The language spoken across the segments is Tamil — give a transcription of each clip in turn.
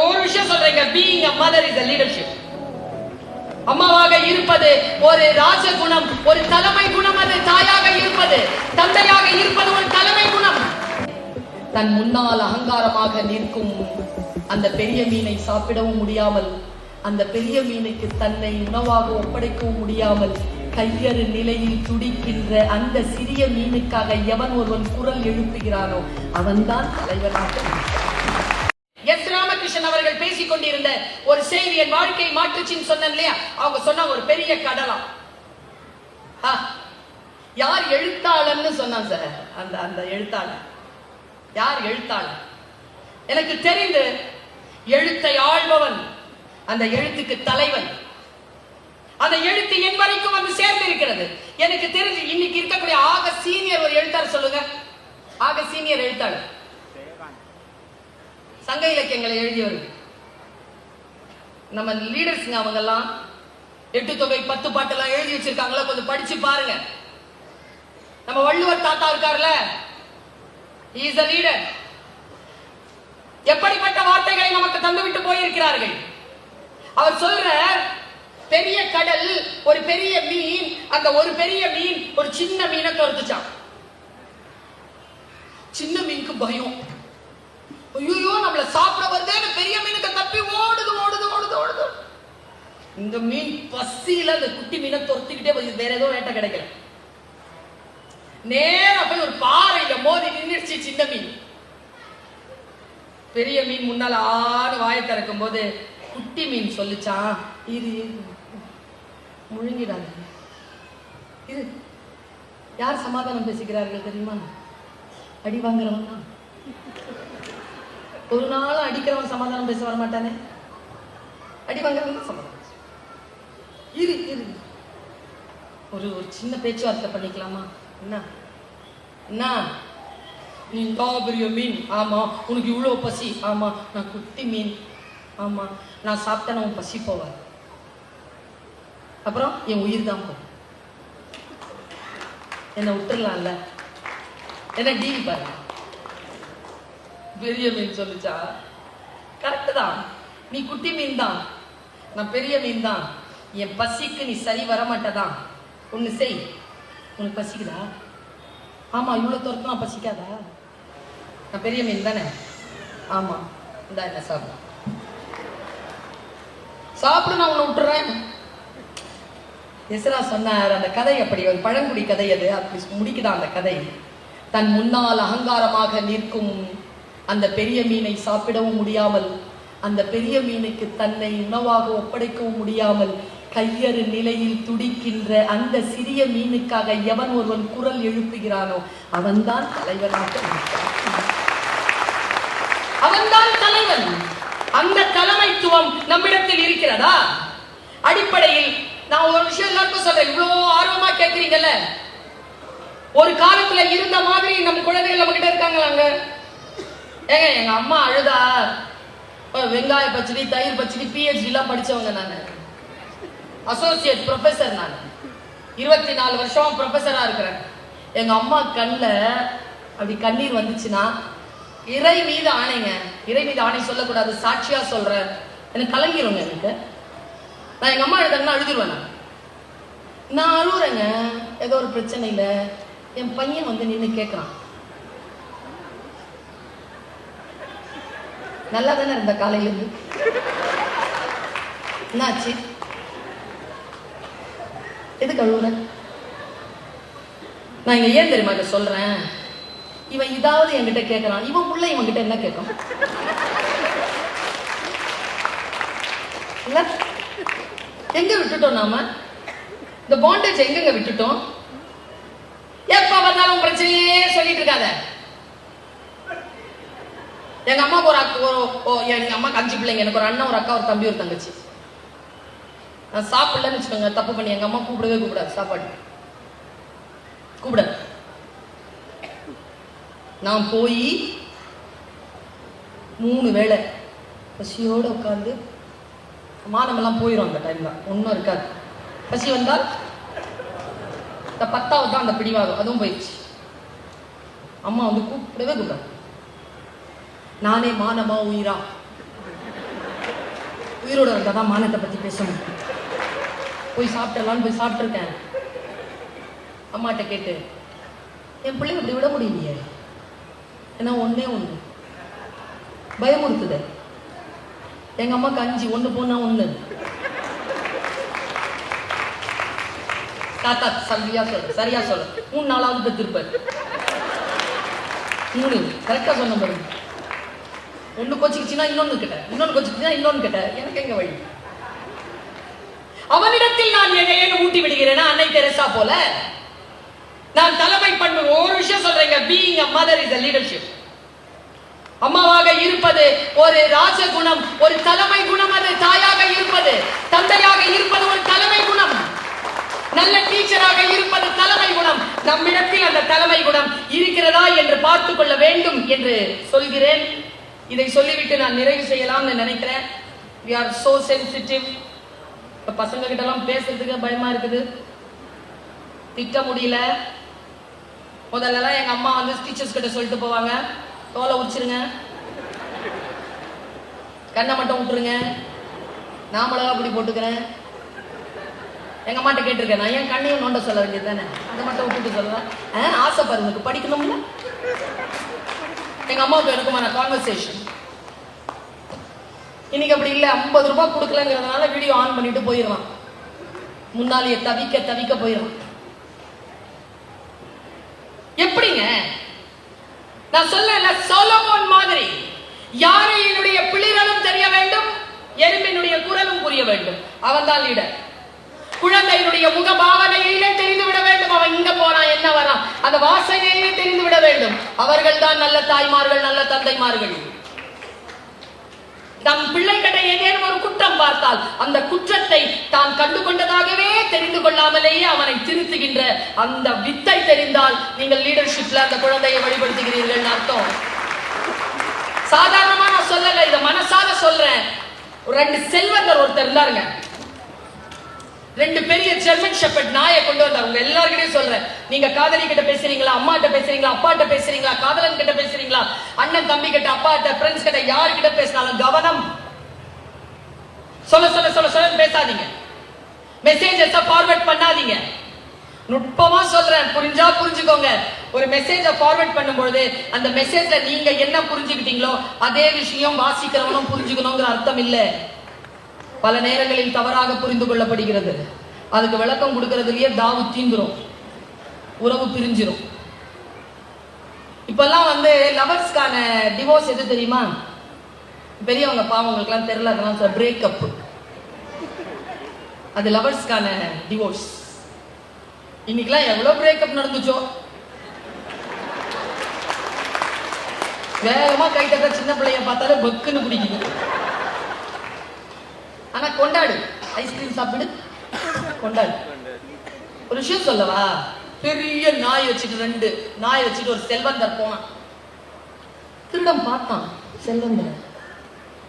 ஒரு விஷயம் சொல்றீங்க being a mother is a அம்மாவாக இருப்பது ஒரு ராஜ குணம் ஒரு தலைமை குணம் அது தாயாக இருப்பது. தந்தையாக இருப்பது ஒரு தலைமை குணம். தன் முன்னால் அகங்காரமாக நிற்கும் அந்த பெரிய மீனை சாப்பிடவும் முடியாமல் அந்த பெரிய மீனுக்கு தன்னை உணவாக ஒப்படைக்கவும் முடியாமல் கையறு நிலையில் துடிக்கின்ற அந்த சிறிய மீனுக்காக எவன் ஒருவன் குரல் எழுப்புகிறானோ அவன்தான் தலைவனாக இருக்கிறான். ராமகிருஷ்ணன் அவர்கள் பேசிக் கொண்டிருந்த ஒரு செய்தி என் வாழ்க்கை மாற்றுச்சின்னு சொன்னேன் இல்லையா? அவங்க சொன்ன ஒரு பெரிய கடலாம் யார் எழுத்தாளர்னு சொன்னான் சார் அந்த அந்த எழுத்தாளர். யார் எழுத்தாளர்? எனக்கு தெரிந்து எழுத்தை ஆள்பவன் அந்த எழுத்துக்கு தலைவன். அந்த எழுத்து என் வரைக்கும் வந்து சேர்ந்து இருக்கிறது. எனக்கு தெரிஞ்சு இன்னைக்கு இருக்கக்கூடிய ஆக சீனியர் ஒரு எழுத்தாளர் சொல்லுங்க. ஆக சீனியர் எழுத்தாளர். சங்க இலக்கியங்களை எழுதியவர்கள். நம்ம லீடர்ஸ்ங்க அவங்கெல்லாம் எட்டு தொகை பத்து பாட்டெல்லாம் எழுதி வச்சிருக்காங்களா? கொஞ்சம் படிச்சு பாருங்க. நம்ம வள்ளுவர் தாத்தா இருக்கார்ல இஸ் அ லீடர் எப்படிப்பட்ட வார்த்தைகளை நமக்கு தந்துவிட்டு போயிருக்கிறார்கள்? அவர் சொல்ற பெரிய கடல் ஒரு பெரிய மீன். அந்த ஒரு பெரிய மீன் ஒரு சின்ன மீனை துரத்துச்சான் சின்ன மீனுக்கு பயம். ஐயோ நம்மள சாப்பிட வருதேன்னு பெரிய மீனுக்கு தப்பி ஓடுது ஓடுது ஓடுது ஓடுது. இந்த மீன் பசியில அந்த குட்டி மீனை துரத்திக்கிட்டே போய் வேற ஏதோ வேட்டை கிடைக்கல. நேரா போய் ஒரு பாறையில மோதி நின்றுச்சு சின்ன மீன். பெரிய மீன் முன்னால ஆறு வாயை திறக்கும் போது குட்டி மீன் சொல்லிச்சான் இரு முழுங்கிடாது இரு. யார் சமாதானம் பேசிக்கிறார்கள் தெரியுமா? அடி வாங்குறவன் தான். ஒரு நாள் அடிக்கிறவன் சமாதானம் பேச வர மாட்டானே அடி வாங்குறவங்க தான் சமாதானம் இரு இரு. ஒரு ஒரு சின்ன பேச்சுவார்த்தை பண்ணிக்கலாமா? என்ன என்ன நீ பெரிய மீன். ஆமா உனக்கு இவ்வளோ பசி. ஆமா நான் குட்டி மீன். ஆமா நான் சாப்பிட்டேன் உன் பசி போவார் அப்புறம் என் உயிர் தான் போகும். என்னை விட்டுடலாம்ல என்ன டீல் பாருங்க. பெரிய மீன் சொல்லுச்சா? கரெக்டு தான். நீ குட்டி மீன் தான். நான் பெரிய மீன் தான். என் பசிக்கு நீ சரி வர மாட்டதான் ஒன்று செய். உனக்கு பசிக்குதா? ஆமாம் இவ்வளோ துரத்துனா பசிக்காதா? நான் பெரிய மீன் தானே. ஆமாம் இந்தா என்ன சாப்பிடும் சாப்பிடு நான் உன்னை விட்டுறேன். எஸ்ரா சொன்னார் அந்த கதை அப்படி ஒரு பழங்குடி கதை அது. அப்படி முடிக்குதான் அந்த கதை? தன் முன்னால் அகங்காரமாக நிற்கும் அந்த பெரிய மீனை சாப்பிடவும் முடியாமல் அந்த பெரிய மீனுக்கு தன்னை உணவாக ஒப்படைக்கவும் முடியாமல் கையறு நிலையில் துடிக்கின்ற அந்த சிறிய மீனுக்காக எவன் ஒருவன் குரல் எழுப்புகிறானோ அவன்தான் தலைவனாக அவன்தான் தலைவன். அந்த தலைமைத்துவம் நம்மிடத்தில் இருக்கிறதா? அடிப்படையில் நான் ஒரு விஷயம் எல்லாருக்கும் சொல்றேன். இவ்வளவு ஆர்வமா கேட்கறீங்கல்ல? ஒரு காலத்துல இருந்த மாதிரி நம்ம குழந்தைகள் நம்ம கிட்ட இருக்காங்களாங்க ஏங்க எங்க அம்மா அழுதா? வெங்காய பச்சடி தயிர் பச்சடி பிஹெச்டி எல்லாம் படிச்சவங்க நான். அசோசியேட் ப்ரொஃபசர் நான். இருபத்தி நாலு வருஷம் ப்ரொஃபஸரா இருக்கிறேன். எங்க அம்மா கண்ணில் அப்படி கண்ணீர் வந்துச்சுன்னா இறை மீது ஆணைங்க. இறை மீது ஆணை சொல்லக்கூடாது சாட்சியா சொல்றேன். எனக்கு கலங்கிருங்க எனக்கு. நான் எங்க அம்மா எழுதுனா அழுதுருவேன் நான். நான் அழுகுறேங்க ஏதோ ஒரு பிரச்சனையில் என் பையன் வந்து நின்று கேட்குறான் நல்லா தானே இருந்த காலையில இருந்து என்னாச்சு? எது கழுவுற நான் இங்க ஏன் தெரியுமா இதை சொல்றேன்? இவன் இதாவது என்கிட்ட கேட்குறான் இவன் புள்ள இவன் கிட்ட என்ன கேட்கும் இல்ல? எங்க விட்டுட்டோம் நாம? இந்த பாண்டேஜ் எங்கெங்க விட்டுட்டோம்? எப்ப வந்தாலும் பிரச்சனையே சொல்லிட்டு இருக்காத. எங்க அம்மாவுக்கு ஒரு அக்கா ஒரு ஓ, எங்க அம்மாக்கு அஞ்சு பிள்ளைங்க. எனக்கு ஒரு அண்ணன் ஒரு அக்கா ஒரு தம்பி ஒரு தங்கச்சி. நான் சாப்பிடலன்னு வச்சுக்கோங்க தப்பு பண்ணி. எங்க அம்மா கூப்பிடவே கூப்பிடாது சாப்பாடு. கூப்பிடாது. நான் போய் மூணு வேளை பசியோடு உட்காந்து மானமெல்லாம் போயிடும் அந்த டைம்ல ஒன்றும் இருக்காது. பசி வந்தால் இந்த பத்தாவது தான் அந்த பிடிவாகும் அதுவும் போயிடுச்சு அம்மா வந்து கூப்பிடவே கூப்பிடாது. நானே மானமா உயிரா? உயிரோட இருந்தால் தான் மானத்தை பற்றி பேசணும். போய் சாப்பிட்டலான்னு போய் சாப்பிட்ருக்கேன் அம்மாட்ட கேட்டு என் பிள்ளைங்க இப்படி விட முடியலையே. ஏன்னா ஒண்ணே ஒன்று பயமுறுத்துது. எங்கள் அம்மாக்கு அஞ்சு ஒன்று போனா ஒன்று தாத்தா சரியா சொல்லு சரியா சொல்லு. மூணு நாளாவது பெற்றிருப்பார். மூணு கரெக்டாக சொன்ன பாருங்க. ஒண்ணு கொச்சிக்கிச்சுன்னா இன்னொன்னு கிட்ட. இன்னொன்னு கொச்சிக்கிச்சுன்னா இன்னொன்னு கிட்ட. எனக்கு எங்க வழி? அவனிடத்தில் நான் என்னை ஊட்டி விடுகிறேன்னா அன்னை தெரசா போல. நான் தலைமை பண்பு ஒரு விஷயம் சொல்றேங்க. Being a mother is a leadership அம்மாவாக இருப்பது ஒரு ராஜகுணம் ஒரு தலைமை குணம் அது தாயாக இருப்பது. தந்தையாக இருப்பது ஒரு தலைமை குணம். நல்ல டீச்சராக இருப்பது தலைமை குணம். நம்மிடத்தில் அந்த தலைமை குணம் இருக்கிறதா என்று பார்த்துக் கொள்ள வேண்டும் என்று சொல்கிறேன். இதை சொல்லிவிட்டு நான் நிறைவு செய்யலாம்னு நினைக்கிறேன். வி ஆர் சோ சென்சிட்டிவ் இப்போ பசங்க கிட்டலாம் பேசுறதுக்கு பயமா இருக்குது. திட்ட முடியல. முதல்லலாம் எங்கள் அம்மா வந்து டீச்சர்ஸ் கிட்ட சொல்லிட்டு போவாங்க. தோலை உரிச்சிருங்க. கண்ணை மட்டும் விட்டுருங்க. நான் மிளகா போட்டுக்கிறேன். எங்கள் அம்மாட்ட கேட்டிருக்கேன் நான் ஏன் கண்ணையும் நோண்ட சொல்ல வேண்டியது தானே? அதை மட்டும் விட்டுட்டு சொல்லலாம் ஆ, ஆசை பாருங்க படிக்கணும்ல? எங்க அம்மாவுக்கு எனக்குமான கான்வர்சேஷன் இன்னைக்கு அப்படி இல்லை ஐம்பது ரூபாய் கொடுக்கலங்கிறதுனால வீடியோ ஆன் பண்ணிட்டு போயிடலாம் முன்னாலேயே தவிக்க தவிக்க போயிடலாம் எப்படிங்க? நான் சொல்லல சோலமோன் மாதிரி. யானையினுடைய பிளிரலும் தெரிய வேண்டும் எறும்பினுடைய குரலும் புரிய வேண்டும். அவன் தான் லீடர் குழந்தையினுடைய முக பாவனையிலே தெரிந்து விட அவன் இங்க போறான் என்ன வரான்? அந்த வாசனையே தெரிந்து விட வேண்டும். அவர்கள் தான் நல்ல தாய்மார்கள் நல்ல தந்தைமார்கள். தம் பிள்ளைகளை ஏதேனும் ஒரு குற்றம் பார்த்தால் அந்த குற்றத்தை தான் கண்டு கொண்டதாகவே தெரிந்து கொள்ளாமலேயே அவனை திருத்துகின்ற அந்த வித்தை தெரிந்தால் நீங்கள் லீடர்ஷிப்ல அந்த குழந்தையை வழிபடுத்துகிறீர்கள் அர்த்தம். சாதாரணமா நான் சொல்லல இதை மனசால சொல்றேன். ரெண்டு செல்வந்தர் ஒருத்தர் இருந்தாருங்க. ரெண்டு பெரிய ஜெர்மன் ஷெப்பர்ட் நாயை கொண்டு வந்தார். உங்க எல்லாருக்கிட்டையும் சொல்றேன். நீங்க காதலி கிட்ட பேசுறீங்களா அம்மா கிட்ட பேசுறீங்களா அப்பா கிட்ட பேசுறீங்களா காதலன் கிட்ட பேசுறீங்களா அண்ணன் தம்பி கிட்ட அப்பா கிட்ட ஃப்ரெண்ட்ஸ் கிட்ட யார்கிட்ட பேசினாலும் கவனம். சொல்ல சொல்ல சொல்ல சொல்ல பேசாதீங்க. மெசேஜஸ் ஃபார்வர்ட் பண்ணாதீங்க. நுட்பமா சொல்றேன். புரிஞ்சா புரிஞ்சுக்கோங்க. ஒரு மெசேஜ ஃபார்வர்ட் பண்ணும்பொழுது அந்த மெசேஜ்ல நீங்க என்ன புரிஞ்சுக்கிட்டீங்களோ அதே விஷயம் வாசிக்கிறவனும் புரிஞ்சுக்கணுங்கிற அர்த்தம் இல்லை. பல நேரங்களில் தவறாக புரிந்து கொள்ளப்படுகிறது. அதுக்கு விளக்கம் கொடுக்கறதுலயே தாவு தீந்துரும். உறவு பிரிஞ்சிரும். இப்பெல்லாம் வந்து லவர்ஸ்க்கான டிவோர்ஸ் எது தெரியுமா? பெரியவங்க பாவங்களுக்குலாம் தெரியல அதெல்லாம் பிரேக்கப் அது லவர்ஸ்க்கான டிவோர்ஸ் இன்னைக்கெல்லாம் எவ்வளவு பிரேக்கப் நடந்துச்சோ? வேகமா கை தட்ட சின்ன பிள்ளைய பார்த்தாலே பக்குன்னு பிடிக்குது. ஆனா கொண்டாடு. ஐஸ்கிரீம் சாப்பிடு. கொண்டாடு. ஒரு விஷயம் சொல்லவா? பெரிய நாய் வச்சுட்டு ரெண்டு. நாய் வச்சுட்டு ஒரு செல்வந்தர் போனான் திருடம் பார்த்தான். செல்வந்தர்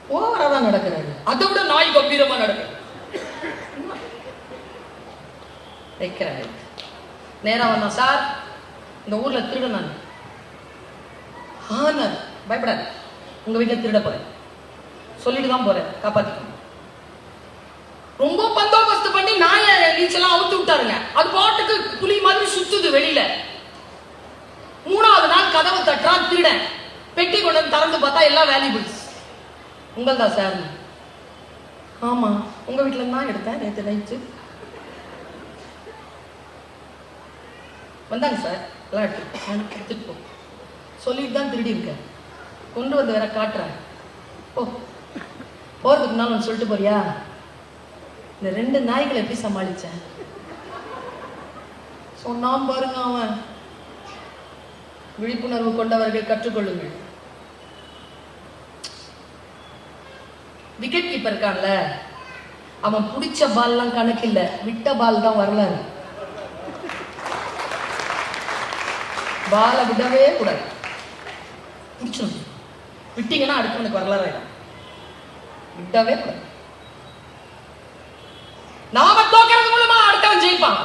ஓவரா தான் நடக்கிறாரு. அதை விட நாய் கம்பீரமா நடக்குது வைக்கிறாரு. நேரா வந்தான் சார். இந்த ஊர்ல திருடன் நான். ஆனார். பயப்படாது. உங்க வீட்டுல திருட போறேன். சொல்லிட்டு தான் போறேன். காப்பாத்திக்கணும் ரொம்ப பந்தோபஸ்து பண்ணி நாய நீச்சலாம் அவுத்து விட்டாருங்க. அது பாட்டுக்கு புலி மாதிரி சுத்துது வெளியில. மூணாவது நாள் கதவை தட்டுறா திருடன். பெட்டி கொண்டு வந்து திறந்து பார்த்தா எல்லாம் வேல்யூபிள்ஸ் உங்கள்தா சார் ஆமா உங்க வீட்டுல தான் எடுத்தேன் நேற்று நைட்டு வந்தாங்க சார் எல்லாம் எடுத்து எடுத்துட்டு போ. சொல்லிட்டு தான் திருடி இருக்கேன். கொண்டு வந்து வேற காட்டுறேன். ஓ போறதுக்கு நான் ஒன்று சொல்லிட்டு போறியா? இந்த ரெண்டு நாய்களை எப்படி சமாளிச்சேன்? சொன்னான் பாருங்க அவன். விழிப்புணர்வு கொண்டவர்கள் கற்றுக்கொள்ளுங்கள். விக்கெட் கீப்பர் இருக்கான்ல அவன் பிடிச்ச பால்லாம் கணக்கு இல்லை. விட்ட பால் தான் வரலாறு. பாலை விடவே கூடாது. பிடிச்சிடும் விட்டீங்கன்னா அடுத்தவனுக்கு வரலாறு ஆயிடும். விடவே கூடாது. நாம தோக்கிறது மூலமா அடுத்தவன் ஜெயிப்பான்.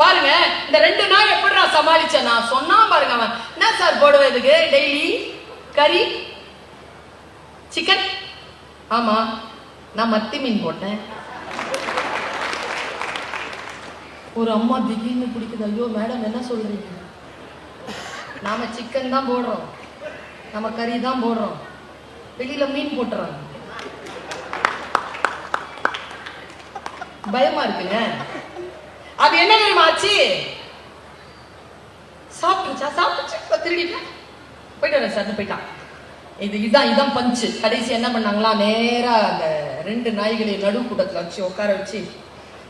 பாருங்க இந்த ரெண்டு நாள் எப்படி நான் சமாளிச்சேன் நான் சொன்னா பாருங்க அவன். என்ன சார் போடுவேன் இதுக்கு? டெய்லி கறி சிக்கன் ஆமா நான் மத்தி மீன் போட்டேன். ஒரு அம்மா திடீர்னு பிடிக்குது. ஐயோ மேடம் என்ன சொல்றீங்க? நாம சிக்கன் தான் போடுறோம். நம்ம கறி தான் போடுறோம். வெளியில மீன் போட்டுறாங்க. பயமா இருக்குங்க. அது என்ன தெரியுமா ஆச்சு? சாப்பிட்டுச்சா சாப்பிட்டுச்சு இப்ப திருடிட்டேன் போயிட்டு வரேன் சார் போயிட்டான் இது இதான் இதான் பஞ்சு கடைசி என்ன பண்ணாங்களா? நேரா அந்த ரெண்டு நாய்களை நடு கூட்டத்துல வச்சு உட்கார வச்சு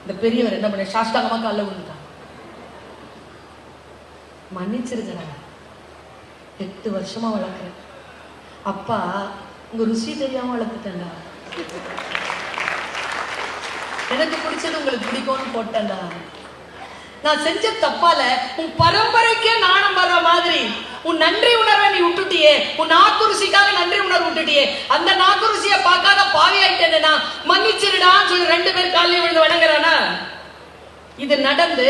இந்த பெரியவர் என்ன பண்ண சாஷ்டாங்கமா கால விழுந்துட்டான் மன்னிச்சிருக்கேன் எட்டு வருஷமா வளர்க்குறேன். அப்பா உங்க ருசி தெரியாம வளர்த்துட்டேன்டா. எனக்கு பிடிச்சது உங்களுக்கு பிடிக்கும்னு போட்டேன்டா. நான் செஞ்ச தப்பால உன் பரம்பரைக்கே நாணம் வர்ற மாதிரி உன் நன்றி உணர்வை நீ விட்டுட்டியே உன் நாக்குருசிக்காக நன்றி உணர்வு விட்டுட்டியே அந்த நாக்குருசியை பார்க்காத பாவி ஆயிட்டேன்னா மன்னிச்சிருடான்னு சொல்லி ரெண்டு பேர் காலையில் விழுந்து வணங்குறானா? இது நடந்து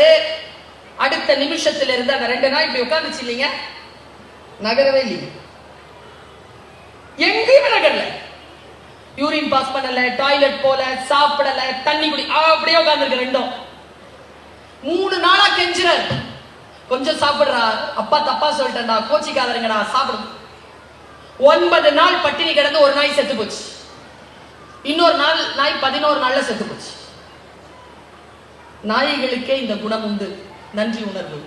அடுத்த நிமிஷத்துல இருந்து அந்த ரெண்டு நாள் இப்படி உட்காந்துச்சு இல்லைங்க? நகரவே இல்லைங்க. எங்கேயுமே நகரல. யூரின் பாஸ் பண்ணல டாய்லெட் போல சாப்பிடல தண்ணி குடி அப்படியே உட்காந்துருக்கு ரெண்டும். மூணு நாளா கெஞ்சுறார் கொஞ்சம் சாப்பிடுறா அப்பா தப்பா சொல்லிட்டேன்டா கோச்சிக்காதருங்கடா சாப்பிடு. ஒன்பது நாள் பட்டினி கிடந்து ஒரு நாய் செத்து போச்சு. இன்னொரு நாள் நாய் பதினோரு நாள்ல செத்து போச்சு. நாய்களுக்கே இந்த குணம் உண்டு. நன்றி உணர்வு.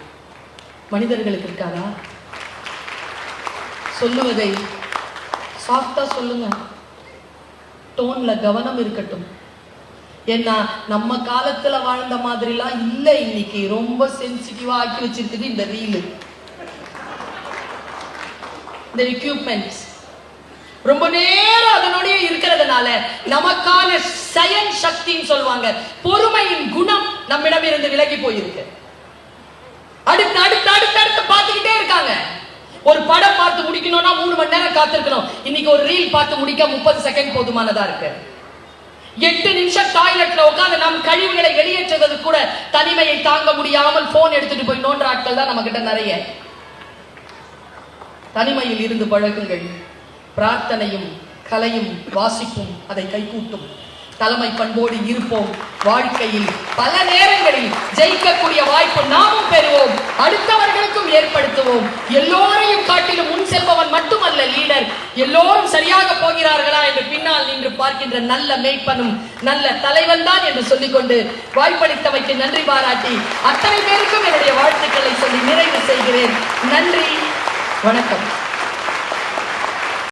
மனிதர்களுக்கு இருக்காதா? சொல்லுவதை சாஃப்டா சொல்லுங்க. டோன்ல கவனம் இருக்கட்டும். ஏன்னா நம்ம காலத்துல வாழ்ந்த மாதிரிலாம் இல்ல இன்னைக்கு. ரொம்ப சென்சிட்டிவா ஆக்கி வச்சிருக்குது இந்த ரீலு இந்த எக்யூப்மெண்ட்ஸ் ரொம்ப நேரம் அதனுடைய இருக்கிறதுனால நமக்கான செயல் சக்தின்னு சொல்லுவாங்க. பொறுமையின் குணம் நம்மிடம் இருந்து விலகி போயிருக்கு. அடுத்து அடுத்து அடுத்து அடுத்து பார்த்துக்கிட்டே இருக்காங்க. ஒரு படம் பார்த்து முடிக்கணும்னா மூணு மணி நேரம் காத்திருக்கணும். இன்னைக்கு ஒரு ரீல் பார்த்து முடிக்க முப்பது செகண்ட் போதுமானதா இருக்கு. எட்டு நிமிஷம் டாய்லெட்ல உட்காந்து நம் கழிவுகளை வெளியேற்றுவது கூட தனிமையை தாங்க முடியாமல் போன் எடுத்துட்டு போய் நோன்ற ஆட்கள் தான் நம்ம கிட்ட நிறைய. தனிமையில் இருந்து பழகுங்கள். பிரார்த்தனையும் கலையும் வாசிப்பும் அதை கைகூட்டும். தலைமை பண்போடு இருப்போம். வாழ்க்கையில் பல நேரங்களில் ஜெயிக்கக்கூடிய வாய்ப்பு நாமும் பெறுவோம். அடுத்தவர்களுக்கும் ஏற்படுத்துவோம். எல்லோரையும் காட்டிலும் முன் செல்பவன் மட்டுமல்ல லீடர். எல்லோரும் சரியாக போகிறார்களா என்று பின்னால் நின்று பார்க்கின்ற நல்ல மேய்ப்பனும் நல்ல தலைவன் தான் என்று சொல்லிக்கொண்டு வாய்ப்பளித்தமைக்கு நன்றி பாராட்டி அத்தனை பேருக்கும் என்னுடைய வாழ்த்துக்களை சொல்லி நிறைவு செய்கிறேன். நன்றி. வணக்கம்.